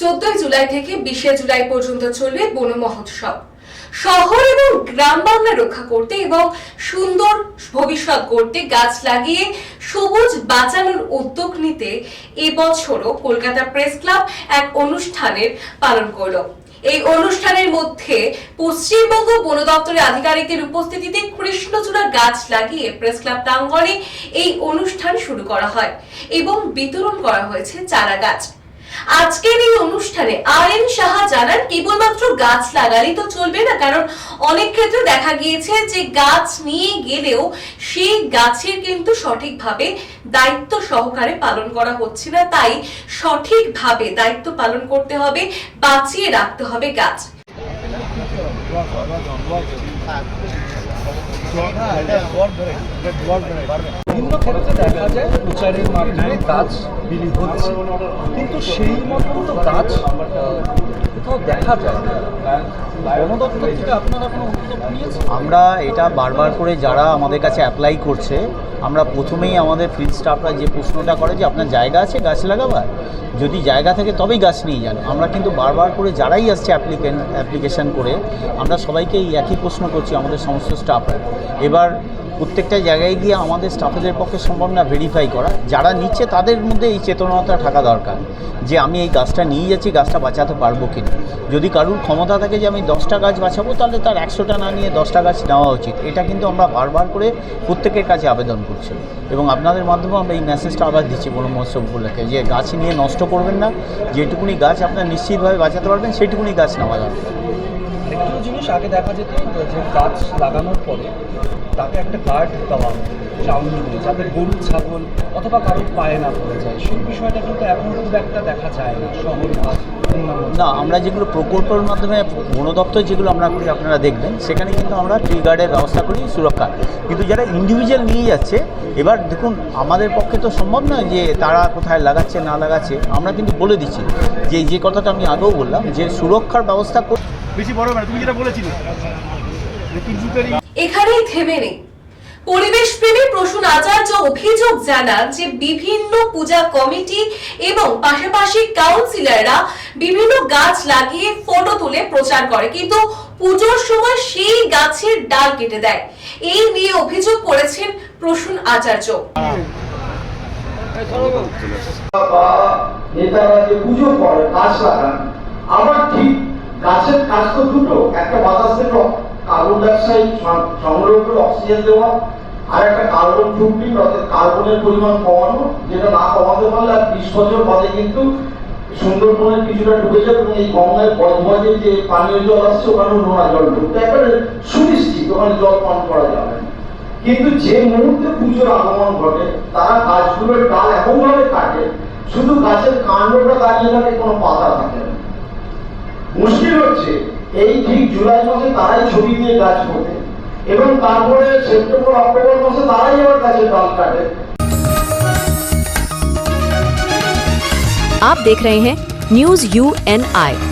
চোদ্দই জুলাই থেকে বিশে জুলাই পর্যন্ত চলবে বন মহোৎসব। শহর এবং গ্রাম বাংলা রক্ষা করতে এবং সুন্দর ভবিষ্যৎ করতে গাছ লাগিয়ে সবুজ বাঁচানোর উদ্যোগ নিতে এবছরও কলকাতা প্রেস ক্লাব এক অনুষ্ঠানের পালন করল। এই অনুষ্ঠানের মধ্যে পশ্চিমবঙ্গ বন দপ্তরের আধিকারিকদের উপস্থিতিতে কৃষ্ণচূড়া গাছ লাগিয়ে প্রেস ক্লাব প্রাঙ্গণে এই অনুষ্ঠান শুরু করা হয় এবং বিতরণ করা হয়েছে চারা গাছ। আজকের এই অনুষ্ঠানে আর এন সাহা জানান, কেবলমাত্র গাছ লাগালেই তো চলবে না, কারণ অনেক ক্ষেত্রে দেখা গিয়েছে যে গাছ নিয়ে গেলেও সেই গাছের কিন্তু সঠিকভাবে দায়িত্ব সহকারে পালন করা হচ্ছে না। তাই সঠিকভাবে দায়িত্ব পালন করতে হবে, বাঁচিয়ে রাখতে হবে গাছ। বিভিন্ন ক্ষেত্রে দেখা যায় প্রচারের মাধ্যমে গাছ বিলি হচ্ছে। কিন্তু সেই মতো গাছ কোথাও দেখা যায় আমরা এটা বারবার করে যারা আমাদের কাছে অ্যাপ্লাই করছে, আমরা প্রথমেই আমাদের ফিল্ড স্টাফরা যে প্রশ্নটা করে যে আপনার জায়গা আছে, গাছ লাগাবার? যদি জায়গা থাকে তবেই গাছ নিয়ে যান। আমরা কিন্তু বারবার করে যারাই আসছে অ্যাপ্লিকেশান করে, আমরা সবাইকে এই একই প্রশ্ন করছি আমাদের সমস্ত স্টাফরা এবার প্রত্যেকটা জায়গায় গিয়ে আমাদের স্টাফেদের পক্ষে সম্ভব না ভেরিফাই করা। যারা নিচ্ছে তাদের মধ্যে এই চেতনতা থাকা দরকার যে আমি এই গাছটা নিয়ে যাচ্ছি, গাছটা বাঁচাতে পারব কি না যদি কারুর ক্ষমতা থাকে যে আমি দশটা গাছ বাঁচাবো, তাহলে তার একশোটা না নিয়ে দশটা গাছ নেওয়া উচিত। এটা কিন্তু আমরা বারবার করে প্রত্যেকের কাছে আবেদন করছি। এবং আপনাদের মাধ্যমে আমরা এই মেসেজটা আবার দিচ্ছি বন মহোৎসব উপলক্ষে যে গাছ নিয়ে নষ্ট করবেন না। যেটুকুনি গাছ আপনার নিশ্চিতভাবে বাঁচাতে পারবেন, সেইটুকুনি গাছ নেওয়া দরকার। আরেকটু জিনিস আগে দেখা যেত যে গাছ লাগানোর পরে তাকে একটা গার্ড দেওয়া চাউনি দিয়ে, যাতে গরু, ছাগল অথবা কারোর পায়ে না পড়ে যায়। সেই বিষয়টা কিন্তু এখন খুব একটা দেখা যায় না, শহর না, আমরা যেগুলো প্রকল্পের মাধ্যমে বন দপ্তর যেগুলো আমরা করি, আপনারা দেখবেন, সেখানে কিন্তু আমরা ট্রি গার্ডের ব্যবস্থা করি, সুরক্ষা। কিন্তু যারা ইন্ডিভিজুয়াল নিয়ে যাচ্ছে, এবার দেখুন, আমাদের পক্ষে তো সম্ভব নয় যে তারা কোথায় লাগাচ্ছে, না লাগাচ্ছে। আমরা কিন্তু বলে দিচ্ছি, যে যে কথাটা আমি আগেও বললাম, যে সুরক্ষার ব্যবস্থা বেশি বড় না তুমি যেটা বলেছিলে। এখানেই থেমে নেই। পরিবেশ প্রেমী প্রসূন আচার্য অভিযোগ জানান যে বিভিন্ন পূজা কমিটি এবং পাশাপাশি কাউন্সিলররা বিভিন্ন গাছ লাগিয়ে ফটো তুলে প্রচার করে কিন্তু পুজোর সময় সেই গাছের ডাল কেটে দেয়। এই নিয়ে অভিযোগ করেছেন প্রসূন আচার্য। নেতারা যে পুজো করে গাছ লাগান আবার গাছের কাজ তো দুটো। একটা বাতাস কার্বন ডাইঅক্সাইড সংগ্রহ করে অক্সিজেন দেওয়া, আর একটা কার্বন ফুটপ্রিন্ট অর্থাৎ কার্বনের পরিমাণ কমানো, যেটা না কমাতে পারলে আর বিশ বছর বাদে কিন্তু সুন্দরবনের কিছুটা যাবে এবং এই গঙ্গায় বজবজে যে পানীয় জল আসছে, ওখানেও নোনা জল ঢুকতে একেবারে সুনিশ্চিত ওখানে জল পান করা যাবে। কিন্তু যে মুহূর্তে পুজোর আগমন ঘটে, তারা গাছগুলোর ডাল এমন ভাবে কাটে, শুধু গাছের কাণ্ডটা দাঁড়িয়ে থাকে, কোনো পাতা থাকে না। মুশকিল হচ্ছে এই ঠিক জুলাই মাসে তারাই ছবি দিয়ে গাছ পোতে এবং তারপরে সেপ্টেম্বর অক্টোবর মাসে তারাই আবার গাছের ডাল কাটে आप देख रहे हैं न्यूज यू एन आई